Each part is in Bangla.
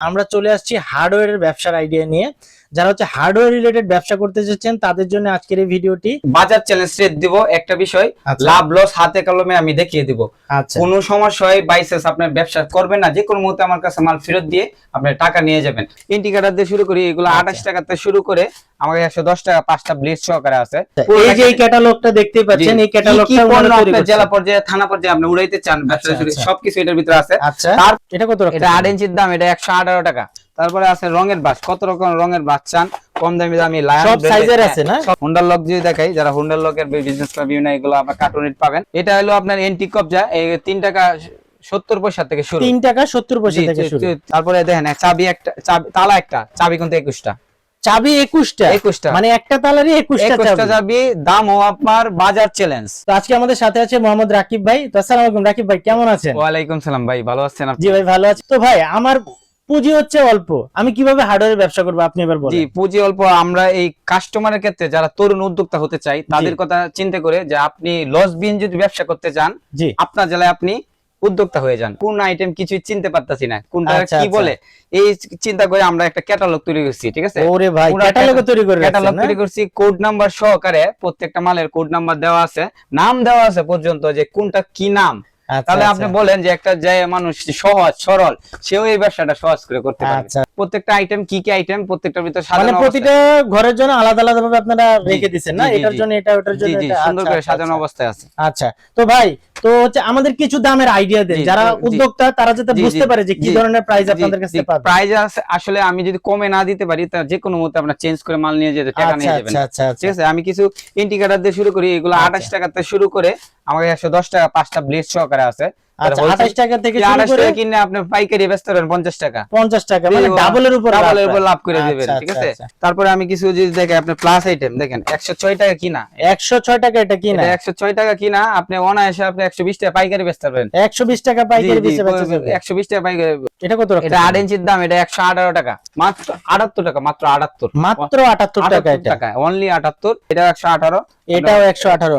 আমরা চলে আসছি হার্ডওয়্যারের ব্যবসার আইডিয়া নিয়ে। যারা হচ্ছে হার্ডওয়্যার রিলেটেড ব্যবসা করতে চাচ্ছেন তাদের জন্য আজকের এই ভিডিওটি বাজার চ্যালেঞ্জ রেট দিব একটা বিষয়। আচ্ছা। লাভ লস হাতে কলমে আমি দেখিয়ে দিব। আচ্ছা। কোনো সমস্যা হয় বাইসেস আপনার ব্যবসা করবেন না যে কোনো মুহূর্তে আমার কাছে মাল ফেরত দিয়ে আপনি টাকা নিয়ে যাবেন। ইন্ডিকেটার দিয়ে শুরু করি এগুলো আচ্ছা। আঠাশ টাকাতে শুরু করে আমাকে একশো দশ টাকা পাঁচটা ব্লেড সহকারে আছে। এই যে এই ক্যাটালগটা দেখতেই পাচ্ছেন এই ক্যাটালগটা জেলা পর্যায়ে থানা পর্যায়ে আপনি উড়াইতে চান ব্যবসা শুরু। সবকিছু এটার ভিতরে আছে। আচ্ছা। এটা কত এটা আট ইঞ্চির দাম এটা একশো আঠারো টাকা। তারপরে আছে রঙের বাস। কত রকম রঙের বাস চান? কম দামি দামি লায়ন সব সাইজের আছে না? হুন্ডার লক যদি দেখাই যারা হুন্ডার লকের বিজনেস করা বিভিন্ন এগুলো আপনার কার্টুন পাবেন। এটা হলো আপনার এন্টি কবজা এই তিন টাকা সত্তর পয়সা থেকে শুরু। তিন টাকা সত্তর পয়সা থেকে শুরু। তারপরে দেখেন চাবি একটা তালা একটা চাবি কিন্তু একুশটা। চাবি একুশটা? একুশটা। মানে একটা তালারই একুশটা চাবি? দাম ও আপনার বাজার চ্যালেঞ্জ তো আজকে আমাদের সাথে আছে মোহাম্মদ রাকিব ভাই। তো আসসালামু আলাইকুম রাকিব ভাই কেমন আছেন? ওয়ালাইকুম সালাম ভাই ভালো আছেন জি ভাই ভালো আছি। তো ভাই আমার পুঁজি হচ্ছে অল্প। আমি কীভাবে হার্ডওয়্যার ব্যবসা করব? আপনি এবার জি বলেন পুঁজি অল্প আমরা এই কাস্টমারের ক্ষেত্রে যারা তরুণ উদ্যোক্তা হতে চাই তাদের কথা চিন্তা করে যে আপনি লস বিন যদি ব্যবসা করতে চান জি। আপনার জেলায় আপনি উদ্যোক্তা হয়ে যান। কোন আইটেম কিছুই চিনতে পারতাছি না। কোনটা আচ্ছা, কি আচ্ছা। বলে? এই চিন্তা করে আমরা একটা ক্যাটালগ তৈরি করছি ঠিক আছে? ওরে ভাই ক্যাটালগ তৈরি করে ক্যাটালগ তৈরি করছি কোড নাম্বার সহকারে প্রত্যেকটা মালের কোড নাম্বার দেওয়া আছে। নাম দেওয়া আছে পর্যন্ত যে কোনটা কি নাম। তাহলে আচ্ছা। আপনি বলেন যে একটা যে মানুষ সহজ সরল সেও এই ব্যবসাটা সহজ করে করতে পারবে আচ্ছা প্রত্যেকটা আইটেম কি কি আইটেম প্রত্যেকটার ভিতর মানে প্রতিটা ঘরের জন্য আলাদা আলাদা ভাবে আপনারা রেখে দিচ্ছেন না? এটার জন্য এটা ওটার জন্য এটা। সুন্দর আচ্ছা, করে আচ্ছা, সাজানো। অবস্থায় আছে। আচ্ছা তো ভাই তো হচ্ছে আমাদের কিছু দামের আইডিয়া দেন। যারা। উদ্যোক্তা তারা যাতে বুঝতে পারে যে কি ধরনের প্রাইস আপনাদের কাছে পাবে। প্রাইস আছে আসলে আমি যদি কমে না দিতে পারি তা যে কোনো মুহূর্তে আপনার চেঞ্জ করে মাল নিয়ে যেতে টাকা নিয়ে আচ্ছা যাবেন। আচ্ছা ঠিক আছে? আমি কিছু ইন্ডিকেটার দিয়ে শুরু করি। এগুলো আচ্ছা। আঠাশ টাকাতে শুরু করে একশো দশ টাকা পাঁচটা ব্লেড সহকারে আছে। আচ্ছা wholesale- আঠাশ টাকা থেকে যে শুরু আঠাশ করে টাকা কিনে আপনি পাইকারি ব্যস্ত পারেন পঞ্চাশ টাকা। পঞ্চাশ টাকা মানে ডাবলের উপর ডাবলের উপর লাভ করে দেবেন ঠিক আছে। তারপরে আমি কিছু জিনিস আপনি প্লাস আইটেম দেখেন একশো ছয় টাকা কিনা। একশো ছয় টাকা এটা কিনা? একশো ছয় টাকা কিনা আপনি অনায়াসে আপনি একশো বিশ টাকা পাইকারি বেচতে পারবেন একশো বিশ টাকা পাইকারি একশো বিশ টাকা পাইকারি এটা কত রাখতে এটা আট ইঞ্চির দাম এটা একশো আঠারো টাকা। মাত্র আটাত্তর টাকা মাত্র আটাত্তর। মাত্র আটাত্তর টাকা এটা? টাকা অনলি আটাত্তর এটা একশো আঠারো। এটাও একশো আঠারো।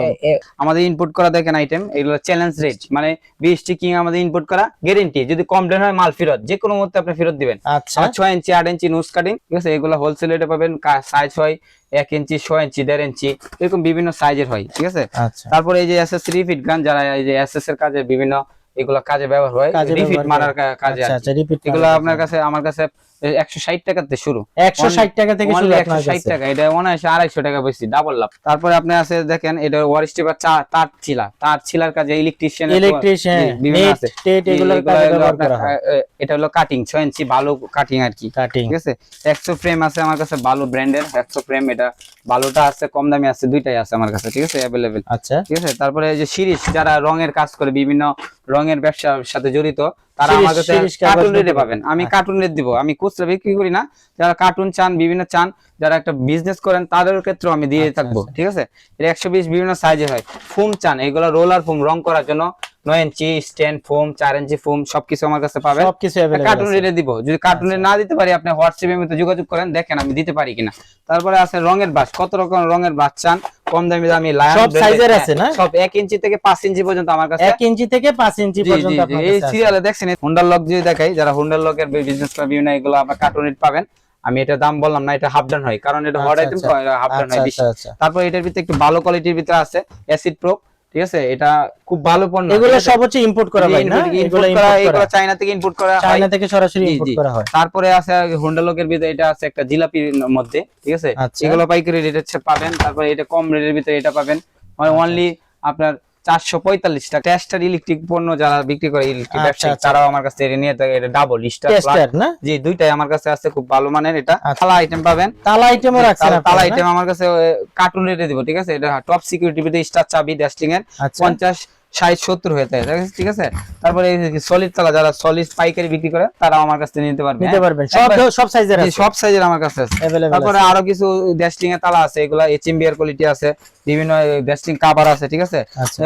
আমাদের ইনপুট করা দেখেন আইটেম এগুলো চ্যালেঞ্জ রেট মানে বিশটি কিং আমাদের ইনপুট করা গ্যারেন্টি যদি কমপ্লেন হয় মাল ফেরত যে কোনো মুহূর্তে আপনি ফেরত দিবেন। আচ্ছা। আর ছয় ইঞ্চি আট ইঞ্চি নোজ কাটিং ঠিক আছে? এগুলো হোলসেল রেটে পাবেন সাইজ হয় এক ইঞ্চি ছয় ইঞ্চি দেড় ইঞ্চি এরকম বিভিন্ন সাইজের হয় ঠিক আছে? আচ্ছা। তারপরে এই যে এসএস রিফিট গান যারা এই যে এসএস এর কাজে বিভিন্ন এগুলো কাজে ব্যবহার হয় রিপিট মারার কাজে আচ্ছা আচ্ছা রিপিট এগুলো আপনার কাছে আমার কাছে একশো ষাট টাকাতে শুরু। একশো ষাট টাকা থেকে শুরু একশো আপনার ষাট কাছে। টাকা এটা অনায়াসে আড়াইশো টাকা বেশি ডাবল লাভ তারপরে আপনি আছে দেখেন এটা ওয়ার স্টিপার তার ছিলা। তার ছিলার কাজে ইলেকট্রিশিয়ান ইলেকট্রিশিয়ান বিভিন্ন আছে। টেট এগুলো এগুলো- কাজে ব্যবহার করা হয়। এটা হলো কাটিং ছয় ইঞ্চি ভালো কাটিং আর কি। কাটিং ঠিক আছে? একশো ফ্রেম আছে আমার কাছে ভালো ব্র্যান্ডের একশো ফ্রেম এটা। ভালোটা আছে কম দামি আছে দুইটাই আছে আমার কাছে ঠিক আছে? অ্যাভেলেবেল আচ্ছা। ঠিক আছে? তারপরে এই যে শিরিষ যারা রঙের কাজ করে বিভিন্ন রঙের ব্যবসার সাথে জড়িত তারা আমার কাছে কার্টুন রেটে পাবেন। আমি। কার্টুন রেট দিব। আমি খুচরা বিক্রি করি না। যারা কার্টুন চান বিভিন্ন চান যারা একটা বিজনেস করেন তাদের ক্ষেত্রেও আমি দিয়ে আচ্ছা, থাকব। আচ্ছা। ঠিক আছে? এটা একশো বিশ বিভিন্ন সাইজের হয়। ফুম চান এগুলো রোলার ফুম রং করার জন্য inch stand foam inch foam সবকিছু আমার কাছে পাবেন। সবকিছু কার্টুন রেটে দিব। যদি কার্টুন না দিতে পারি আপনি হোয়াটসঅ্যাপে যোগাযোগ করেন দেখেন আমি দিতে পারি কিনা। তারপরে আছে রঙের বাস। কত রকম রঙের বাস চান? কম দামি দামি লায়ন সব size-এর আছে না? সব এক ইঞ্চি থেকে পাঁচ ইঞ্চি পর্যন্ত আমার কাছে। এক ইঞ্চি থেকে পাঁচ ইঞ্চি জি, জি, পর্যন্ত আপনার এই। সিরিয়ালে দেখছেন হুন্ডার লক যদি দেখাই যারা হুন্ডার লকের বিজনেস করে বিভিন্ন এগুলো আপনার কার্টুন রেট পাবেন। আমি এটা দাম বললাম না এটা হাফ ডান হয় কারণ এটা হট আচ্ছা, আইটেম আচ্ছা। হাফ ডান আচ্ছা হয় আচ্ছা বেশি। আচ্ছা তারপর এটার ভিতরে একটু ভালো কোয়ালিটির ভিতরে আছে অ্যাসিড প্রো ঠিক আছে? এটা খুব ভালো পণ্য। এগুলো সব হচ্ছে ইম্পোর্ট করা ভাই না? এগুলো করা এগুলো চায়না থেকে ইম্পোর্ট করা হয়। চায়না থেকে সরাসরি ইম্পোর্ট করা হয়। তারপরে আছে হোন্ডা লোকের ভিতরে এটা আছে একটা জিলাপির মধ্যে ঠিক আছে? আচ্ছা। এগুলো পাইকারি রেটে পাবেন তারপরে এটা কম রেটের ভিতরে এটা পাবেন। মানে অনলি আপনার চারশো পঁয়তাল্লিশ টাকা টেস্টার ইলেকট্রিক পণ্য যারা বিক্রি করে ইলেকট্রিক আচ্ছা, ব্যবসায়ী আচ্ছা। তারাও আমার কাছে এটা নিয়ে থাকে। এটা ডাবল স্টার না? জি দুইটাই আমার কাছে আছে খুব ভালো মানের এটা। তালা থালা আইটেম পাবেন। তালা আইটেমও রাখছেন তালা- আইটেম আমার কাছে কার্টুন রেটে দিব ঠিক আছে? এটা টপ সিকিউরিটি ভিতরে স্টার চাবি ড্যাস্টিং এর? আচ্ছা। পঞ্চাশ ষাট সত্তর হয়ে থাকে ঠিক আছে? তারপরে সলিড তালা যারা সলিড পাইকারি বিক্রি করে তারাও আমার কাছ নিতে পারবে নিতে? পারবেন সব সব সাইজের আছে। সব সাইজের আমার কাছে আছে। তারপরে আরও কিছু ড্যাস্টিং এর তালা আছে এগুলা এইচএমবিআর কোয়ালিটি আছে বিভিন্ন ড্যাস্টিং কাভার আছে ঠিক আছে?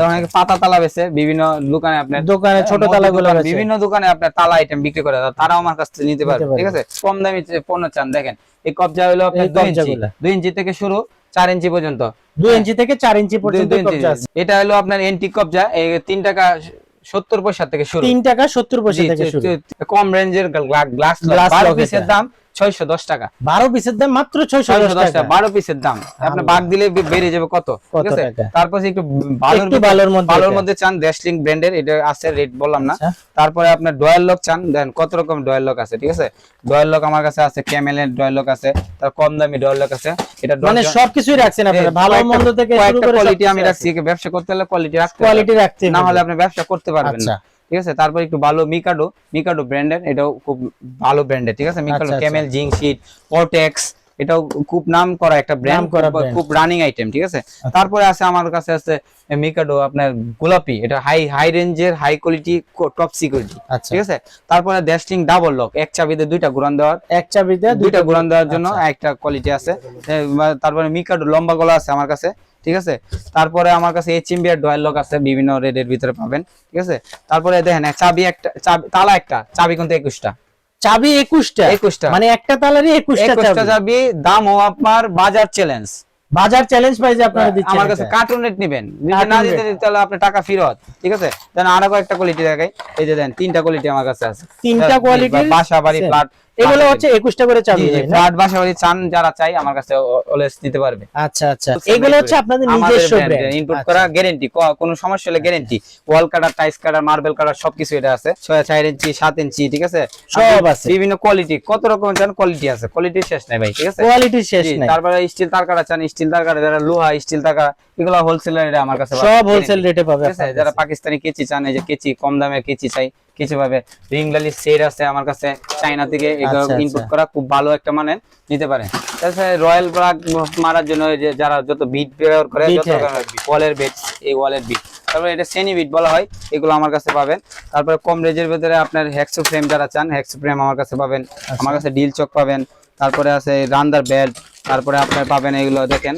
অনেক পাতা তালা বেছে বিভিন্ন দোকানে আপনার দোকানে ছোট তালাগুলো আছে বিভিন্ন দোকানে আপনার তালা আইটেম বিক্রি করে তারাও আমার কাছ থেকে নিতে পারবে পারবে। ঠিক আছে? কম দামি পণ্য চান দেখেন এই কবজা হলো আপনার দুই ইঞ্চি। দুই ইঞ্চি থেকে শুরু চার ইঞ্চি পর্যন্ত। দুই ইঞ্চি থেকে চার ইঞ্চি পর্যন্ত। এটা হলো আপনার এন্টি কবজা। তিন টাকা সত্তর পয়সা থেকে শুরু। তিন টাকা সত্তর পয়সা থেকে শুরু। কম রেঞ্জের গ্লাস গ্লাস পিসের দাম ছয়শো দশ টাকা। বারো পিসের দাম মাত্র ছয়শো দশ টাকা। বারো পিসের দাম। আপনি। বাগ দিলে বেড়ে যাবে কত? ঠিক আছে? তারপর একটু ভালোর মধ্যে ভালোর মধ্যে চান ড্যাশলিং ব্র্যান্ডের এটা আছে রেট বললাম না। আচ্ছা। তারপরে আপনার ডয়াল লক চান দেন কত রকম ডয়াল লক আছে ঠিক আছে? ডয়াল লক আমার কাছে আছে ক্যামেলের ডয়েল লক আছে তার কম দামি ডয়েল লক আছে। এটা মানে সবকিছুই রাখছেন আপনারা ভালো মন্দ থেকে শুরু করে কোয়ালিটি আমি রাখছি ব্যবসা করতে হলে কোয়ালিটি রাখতে হবে। কোয়ালিটি রাখতে না হলে আপনি ব্যবসা করতে পারবেন আচ্ছা। না ঠিক আছে? তারপর একটু ভালো মিকাডো মিকাডো ব্র্যান্ডের এটাও খুব ভালো ব্র্যান্ডের ঠিক আছে? মিকাডো আচ্ছা, ক্যামেল জিং শিট পটেক্স এটাও খুব নাম করা একটা ব্র্যান্ড। আচ্ছা। খুব রানিং আইটেম ঠিক আছে? তারপরে আছে আমার কাছে আছে মিকাডো আপনার গোলাপি এটা হাই হাই রেঞ্জের হাই কোয়ালিটি টপ সিকিউরিটি আচ্ছা। ঠিক আছে? তারপরে ড্যাশলিং ডাবল লক এক চাবিতে দুইটা ঘুরান দেওয়ার। এক চাবিতে দুইটা ঘুরান দেওয়ার জন্য আচ্ছা। একটা কোয়ালিটি আছে। তারপরে মিকাডো লম্বা গলা আছে আমার কাছে। ঠিক আছে? তারপরে আমার কাছে এইচএমবি এর ডয়েল লক আছে বিভিন্ন রেডের ভিতরে পাবেন ঠিক আছে? তারপরে দেখেন চাবি একটা চাবি তালা একটা চাবি কিন্তু একুশটা। চাবি একুশটা? একুশটা। মানে একটা তালারই একুশটা একুশটা চাবি? দাম ও আপনার বাজার চ্যালেঞ্জ বাজার চ্যালেঞ্জ প্রাইজে আপনারা দিচ্ছেন আমার কাছে। কার্টুন রেট নেবেন। না দিতে তাহলে আপনি টাকা ফেরত ঠিক আছে? দেন আরও কয়েকটা কোয়ালিটি দেখাই। এই যে দেন তিনটা কোয়ালিটি আমার কাছে আছে। তিনটা কোয়ালিটি বাসা বাড়ি। ফ্ল্যাট এগুলো হচ্ছে একুশটা করে চাবি ফ্ল্যাট চান যারা চাই আমার কাছে অলওয়েজ নিতে পারবে। আচ্ছা আচ্ছা। এগুলো হচ্ছে আপনাদের নিজস্ব ব্র্যান্ড ইনপুট করা গ্যারান্টি কোনো সমস্যা হলে গ্যারান্টি ওয়াল কাটার টাইস কাটার মার্বেল কাটার সবকিছু এটা আছে। ছয় চার ইঞ্চি সাত ইঞ্চি ঠিক আছে? সব আছে। বিভিন্ন কোয়ালিটি কত রকম চান কোয়ালিটি আছে। কোয়ালিটি শেষ নাই ভাই ঠিক আছে? কোয়ালিটি শেষ নাই। তারপরে স্টিল তার কাটা চান স্টিল তার কাটা যারা লোহা স্টিল তার কাটা এগুলো হোলসেলার এটা আমার কাছে সব হোলসেল রেটে পাবে যারা পাকিস্তানি কেচি চান এই যে কেচি কম দামে কেচি চাই কিছু ভাবে রিংলালি সেট আছে আমার কাছে চাইনা থেকে এগুলো আচ্ছা, ইনপুট আচ্ছা। করা খুব ভালো একটা মানে নিতে পারেন তাছাড়া রয়্যাল ব্রাগ মারার জন্য যে যারা যত বিট ব্যবহার করে যত হ্যাঁ। ওয়ালের বিট এই ওয়ালের বিট তারপরে এটা সেনি বিট বলা হয় এগুলো আমার কাছে পাবেন তারপরে কম রেঞ্জের ভিতরে আপনার হেক্সো ফ্রেম যারা চান হেক্সো ফ্রেম আমার কাছে পাবেন আচ্ছা। আমার কাছে ডিল চক পাবেন তারপরে আছে রান্দার বেল্ট তারপরে আপনার পাবেন এগুলো দেখেন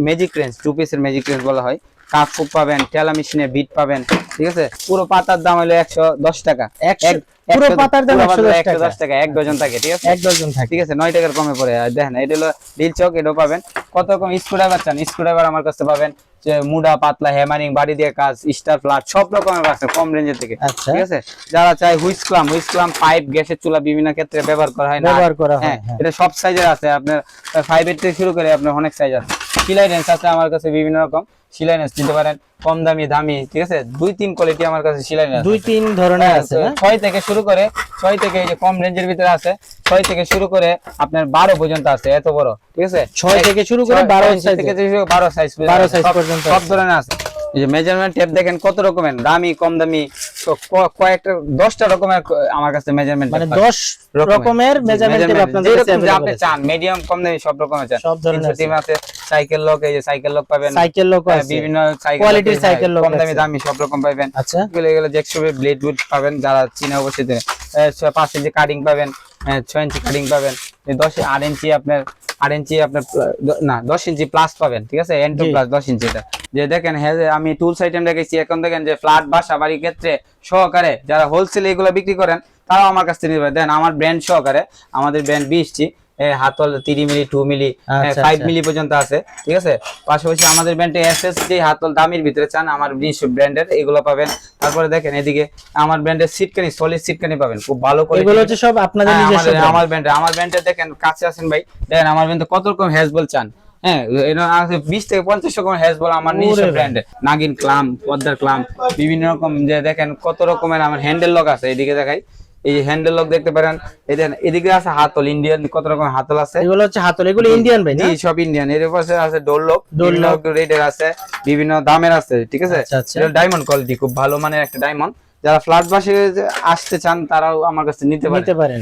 ম্যাজিক রেঞ্জ টু পিসের ম্যাজিক রেঞ্জ বলা হয় ফুপ পাবেন টেলা মেশিনে বিট পাবেন, ঠিক আছে? পুরো পাতার দাম হলো একশো দশ টাকা। এক- পুরো পাতার দাম 110 টাকা। এক ডজন থাকে ঠিক আছে? এক ডজন থাকে। ঠিক আছে নয় টাকার কমে পড়ে। দেখেন এটা হলো ডিল চক এটাও পাবেন। কত রকম স্ক্রুড্রাইভার চান? স্ক্রুড্রাইভার আমার কাছে পাবেন যে মুডা পাতলা হ্যামারিং বাড়ি দিয়ে কাজ স্টার ফ্লাট সব রকমের আছে কম রেঞ্জের থেকে। আচ্ছা। ঠিক আছে? যারা চায় হুইস ক্লাম হুইস ক্লাম পাইপ গ্যাসের চুলা বিভিন্ন ক্ষেত্রে ব্যবহার করা হয় না। ব্যবহার করা হয়, হ্যাঁ। এটা সব সাইজের আছে। আপনার ফাইভ এর থেকে শুরু করে আপনার অনেক সাইজ আছে। সিলাই রেঞ্জ আছে আমার কাছে বিভিন্ন রকম। সিলাই রেঞ্জ নিতে পারেন। কম দামি দামি ঠিক আছে? দুই তিন কোয়ালিটি আমার কাছে সিলাই দুই তিন ধরনের হ্যাঁ, আছে ছয় থেকে শুরু করে ছয় থেকে এই যে কম রেঞ্জের ভিতরে আছে ছয় থেকে শুরু করে আপনার বারো পর্যন্ত আছে এত বড় ঠিক আছে? ছয় থেকে শুরু করে ছয়- 12 ছয় size থেকে। শুরু করে বারো সাইজ পর্যন্ত সব ধরনের আছে। এই যে মেজারমেন্ট টেপ দেখেন কত রকমের দামি কম দামি কয়েকটা দশটা রকমের আমার কাছে মেজারমেন্ট মানে দশ রকমের মেজারমেন্ট আপনি চান মিডিয়াম কম দামি সব রকমের চান। সব ধরনের আছে। সাইকেল লক এই যে সাইকেল লক পাবেন। সাইকেল লোক হ্যাঁ, বিভিন্ন সাইকেল Quality র cycle lock কম দামি দামি সব রকম পাবেন। আচ্ছা। এগুলো এগুলো জ্যাকশপে ব্লেড উড পাবেন যারা চীনা দেবে পাঁচ ইঞ্চি কাটিং পাবেন ছয় ইঞ্চি কাটিং পাবেন। দশ আট ইঞ্চি আপনার আট ইঞ্চি আপনার না দশ ইঞ্চি প্লাস পাবেন ঠিক আছে? এন টু প্লাস দশ ইঞ্চি এটা। যে দেখেন হ্যাঁ আমি টুলস আইটেম রেখেছি এখন দেখেন যে ফ্ল্যাট বাসা বাড়ির ক্ষেত্রে সহকারে যারা হোলসেল এগুলো বিক্রি করেন তারাও আমার কাছ থেকে নিতে। দেন আমার ব্র্যান্ড সহকারে আমাদের ব্র্যান্ড বিশটি হাতল তিরি মিলি টু মিলি আচ্ছা, ফাইভ আচ্ছা। মিলি পর্যন্ত আছে ঠিক আছে? পাশাপাশি আমাদের ব্র্যান্ডে এসএস যে হাতল দামির ভিতরে চান আমার নিজস্ব ব্র্যান্ডের এগুলো পাবেন। তারপরে দেখেন এদিকে আমার ব্র্যান্ডের সিটকানি সলিড সিটকানি পাবেন খুব ভালো করে এগুলো হচ্ছে সব আপনাদের হ্যাঁ, নিজস্ব আমার ব্র্যান্ডে আমার ব্র্যান্ডে দেখেন কাছে আছেন ভাই। দেখেন আমার ব্র্যান্ডে কত রকম হ্যাজবল চান। হ্যাঁ আছে বিশ থেকে পঞ্চাশ রকম হ্যাজবল আমার নিজস্ব ব্র্যান্ডে নাগিন ক্লাম পদ্মার ক্লাম বিভিন্ন রকম যে দেখেন কত রকমের আমার হ্যান্ডেল লক আছে এদিকে দেখাই। এই হ্যান্ডেল লক দেখতে পারেন এই দেখেন এদিকে আছে হাতল ইন্ডিয়ান কত রকম হাতল আছে? এগুলো হচ্ছে হাতল এগুলো ইন্ডিয়ান ভাই জি সব ইন্ডিয়ান এর পাশে আছে ডোর লক ডোর লক রেডের আছে বিভিন্ন দামের আছে ঠিক আছে। এটা ডায়মন্ড কোয়ালিটি খুব ভালো মানে একটা ডায়মন্ড যারা ফ্ল্যাট বাসে আসতে চান তারাও আমার কাছে নিতে পারেন।